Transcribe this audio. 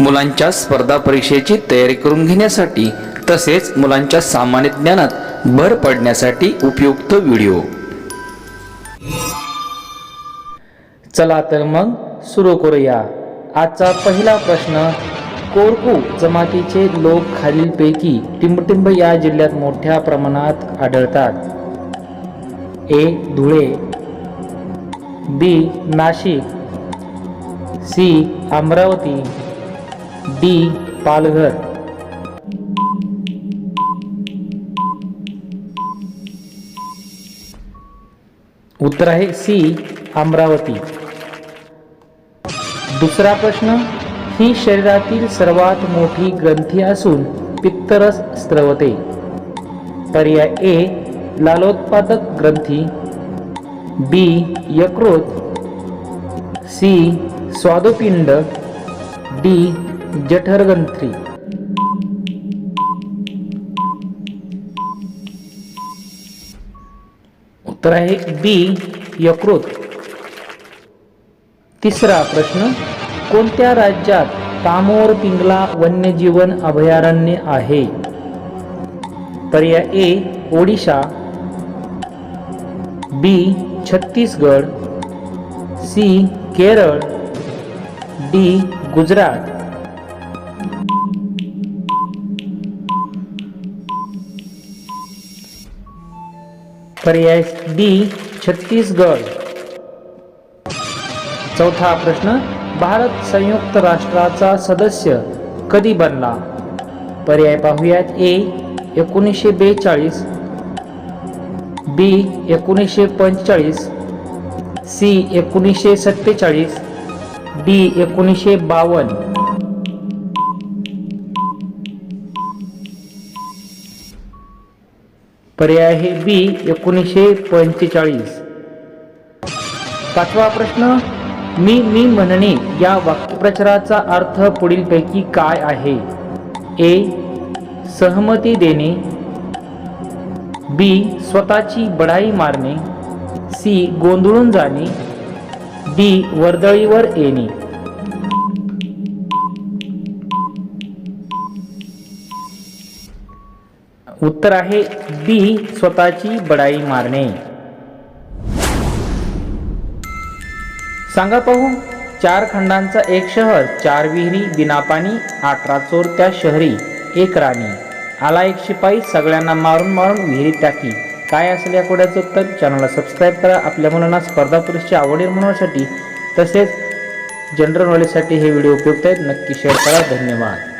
मुलांच्या स्पर्धा परीक्षेची तयारी करून घेण्यासाठी तसेच मुलांच्या सामान्य ज्ञानात भर पडण्यासाठी उपयुक्त व्हिडिओ. चला तर मग सुरू करूया. आजचा पहिला प्रश्न कोरकू जमातीचे लोक खालीलपैकी टिंबटिंब या जिल्ह्यात मोठ्या प्रमाणात आढळतात. A Dhule. B Nashik. C Amravati. D Palghar. उत्तर आहे सी अमरावती. दुसरा प्रश्न ही शरीरातील सर्वात मोठी ग्रंथी असून पित्तरस स्त्रवते पर्याय ए लालोत्पादक ग्रंथी. बी यकृत. सी स्वादुपिंड. डी जठरगंत्री उत्तर आहे बी यकृत. तिसरा प्रश्न कोणत्या राज्यात तामोर पिंगला वन्यजीवन अभयारण्य आहे? पर्याय A Odisha. B Chhattisgarh. C Kerala. D Gujarat. पर्याय डी छत्तीसगड. चौथा प्रश्न भारत संयुक्त राष्ट्राचा सदस्य कधी बनला? पर्याय पाहूयात ए एकोणीसशे बेचाळीस बी एकोणीसशे पंचेचाळीस सी एकोणीसशे सत्तेचाळीस डी एकोणीसशे बावन्न. पर्याय आहे बी एकोणीसशे पंचेचाळीस. पाचवा प्रश्न मी मी म्हणणे या वाक्यप्रचाराचा अर्थ पुढीलपैकी काय आहे? ए सहमती देणे. बी स्वतःची बढाई मारणे. सी गोंधळून जाणे. डी वर्दळीवर येणे. उत्तर आहे बी स्वतःची बढाई मारणे. सांगा पाहू चार खंडांचा एक शहर चार विहिरी बिना पाणी अठरा चोरत्या शहरी एक राणी. आला एक शिपाई सगळ्यांना मारून मारून विहिरीत टाकी. काय असेल या कोड्याचं उत्तर? चॅनलला सबस्क्राईब करा. आपल्या मुलांना स्पर्धा परीक्षेची आवड निर्माणासाठी तसेच जनरल नॉलेजसाठी हे व्हिडिओ उपयुक्त आहेत. नक्की शेअर करा. धन्यवाद.